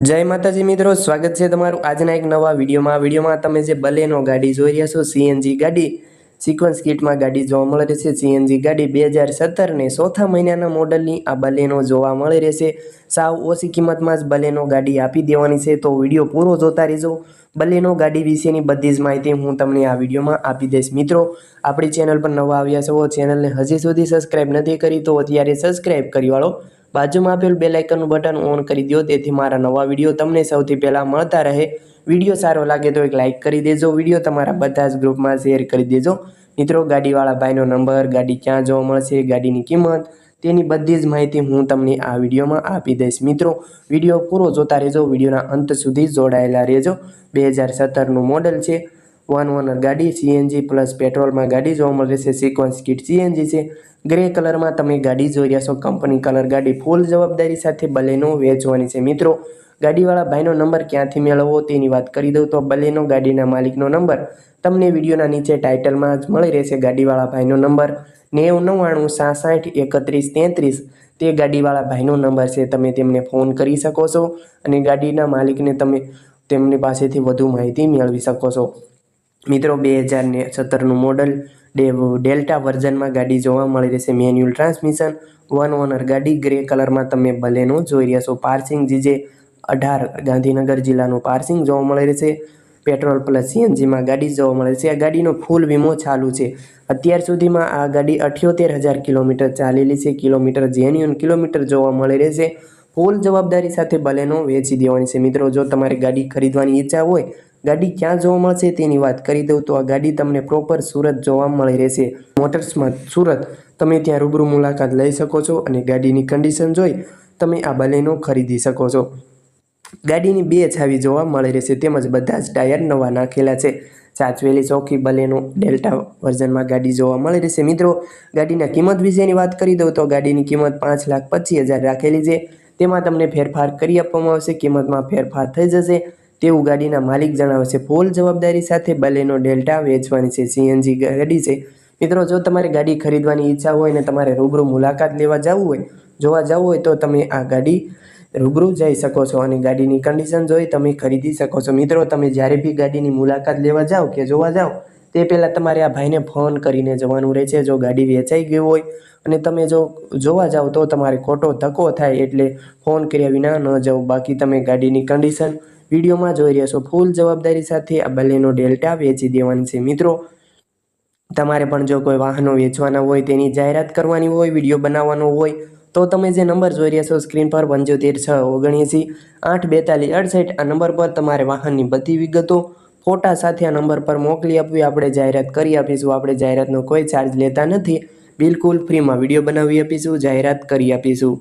જય માતાજી મિત્રો, સ્વાગત છે તમારું આજના એક નવા વિડીયોમાં. વિડીયોમાં તમે જે બલેનો ગાડી જોઈ રહ્યા છો, સીએનજી ગાડી, સિક્વન્સ કિટમાં ગાડી જોવા મળી રહેશે. સીએનજી ગાડી બે હજાર સત્તરને ચોથા મહિનાના મોડલની આ બલેનો જોવા મળી રહેશે. સાવ ઓછી કિંમતમાં જ બલેનો ગાડી આપી દેવાની છે. તો વીડિયો પૂરો જોતા રહેજો. બલેનો ગાડી વિશેની બધી જ માહિતી હું તમને આ વિડીયોમાં આપી દઈશ. મિત્રો, આપણી ચેનલ પર નવા આવ્યા છો, ચેનલને હજી સુધી સબસ્ક્રાઈબ નથી કરી, તો અત્યારે સબસ્ક્રાઈબ કરી વાળો. બાજુમાં આપેલ બે લાઇકનનું બટન ઓન કરી દો તેથી મારા નવા વીડિયો તમને સૌથી પહેલાં મળતા રહે. વીડિયો સારો લાગે તો એક લાઇક કરી દેજો, વીડિયો તમારા બધા જ ગ્રુપમાં શેર કરી દેજો. મિત્રો, ગાડીવાળા ભાઈનો નંબર, ગાડી ક્યાં જોવા મળશે, ગાડીની કિંમત, તેની બધી જ માહિતી હું તમને આ વિડીયોમાં આપી દઈશ. મિત્રો, વીડિયો પૂરો જોતા રહેજો, વિડીયોના અંત સુધી જોડાયેલા રહેજો. બે હજાર સત્તરનું મોડલ છે. વન ઓનર ગાડી સીએનજી પ્લસ પેટ્રોલમાં ગાડી જોવા મળે છે. સિક્વન્સ કિટ સીએનજી છે. ગ્રે કલરમાં તમે ગાડી જોઈ રહ્યા છો. કંપની કલર ગાડી ફૂલ જવાબદારી સાથે બલેનો વેચવાની છે. મિત્રો, ગાડીવાળા ભાઈનો નંબર ક્યાંથી મેળવવો તેની વાત કરી દઉં તો બલેનો ગાડીના માલિકનો નંબર તમને વિડીયોના નીચે ટાઇટલમાં જ મળી રહેશે. ગાડીવાળા ભાઈનો નંબર નેવું નવ્વાણું સાસઠ એકત્રીસ તેત્રીસ. તે ગાડીવાળા ભાઈનો નંબર છે. તમે તેમને ફોન કરી શકો છો અને ગાડીના માલિકને તમે તેમની પાસેથી વધુ માહિતી મેળવી શકો છો. મિત્રો, બે હજાર ને સત્તરનું મોડલ ડેલ્ટા વર્ઝનમાં ગાડી જોવા મળી રહેશે. મેન્યુઅલ ટ્રાન્સમિશન વન ઓનર ગાડી ગ્રે કલરમાં તમે બલેનો જોઈ રહ્યા છો. પાર્સિંગ જીજે અઢાર ગાંધીનગર જિલ્લાનું પાર્સિંગ જોવા મળી રહેશે. પેટ્રોલ પ્લસ સીએનજીમાં ગાડી જોવા મળે છે આ ગાડીનો ફૂલ વીમો ચાલુ છે. અત્યાર સુધીમાં આ ગાડી અઠ્યોતેર હજાર કિલોમીટર ચાલેલી છે. કિલોમીટર જેન્યુન કિલોમીટર જોવા મળી રહેશે. ફૂલ જવાબદારી સાથે બલેનો વેચી દેવાની છે. મિત્રો, જો તમારે ગાડી ખરીદવાની ઈચ્છા હોય ગાડી ક્યાં જોવા મળશે તેની વાત કરી દઉં તો આ ગાડી તમને પ્રોપર સુરત જોવા મળી રહેશે. મોટર્સમાં સુરત તમે ત્યાં રૂબરૂ મુલાકાત લઈ શકો છો અને ગાડીની કન્ડિશન જોઈ તમે આ બલેનો ખરીદી શકો છો. ગાડીની બે છાવી જોવા મળી રહેશે તેમજ બધા જ ટાયર નવા નાખેલા છે. સાચવેલી ચોખ્ખી બલેનો ડેલ્ટા વર્ઝનમાં ગાડી જોવા મળી રહેશે. મિત્રો, ગાડીના કિંમત વિશેની વાત કરી દઉં તો ગાડીની કિંમત પાંચ લાખ પચીસ હજાર રાખેલી છે. તેમાં તમને ફેરફાર કરી આપવામાં આવશે. કિંમતમાં ફેરફાર થઈ જશે. તેવું ગાડીના માલિક જણાવે છે. ફૂલ જવાબદારી સાથે બલેનો ડેલ્ટા વેચવાની છે. સીએનજી ગાડી છે. મિત્રો, જો તમારે ગાડી ખરીદવાની ઈચ્છા હોય ને તમારે રૂબરૂ મુલાકાત લેવા જવું હોય, જોવા જવું હોય તો તમે આ ગાડી રૂબરૂ જઈ શકો છો અને ગાડીની કન્ડિશન જોઈ તમે ખરીદી શકો છો. મિત્રો, તમે જ્યારે બી ગાડીની મુલાકાત લેવા જાઓ કે જોવા જાઓ, તે પહેલાં તમારે આ ભાઈને ફોન કરીને જવાનું રહે છે. જો ગાડી વેચાઈ ગઈ હોય અને તમે જો જોવા જાઓ તો તમારે ખોટો ધક્કો થાય એટલે ફોન કર્યા વિના ન જાઓ. બાકી તમે ગાડીની કન્ડિશન વિડીયોમાં જોઈ રહ્યા છો. ફૂલ જવાબદારી સાથે આ બંનેનો ડેલ્ટા વેચી દેવાની છે. મિત્રો, તમારે પણ જો કોઈ વાહનો વેચવાના હોય, તેની જાહેરાત કરવાની હોય, વીડિયો બનાવવાનો હોય, તો તમે જે નંબર જોઈ રહ્યા છો સ્ક્રીન પર પંચોતેર છ ઓગણએંસી આઠ બેતાલીસ અડસઠ, આ નંબર પર તમારે વાહનની બધી વિગતો, ફોટા સાથે આ નંબર પર મોકલી આપવી. આપણે જાહેરાત કરી આપીશું. આપણે જાહેરાતનો કોઈ ચાર્જ લેતા નથી. બિલકુલ ફ્રીમાં વીડિયો બનાવી આપીશું, જાહેરાત કરી આપીશું.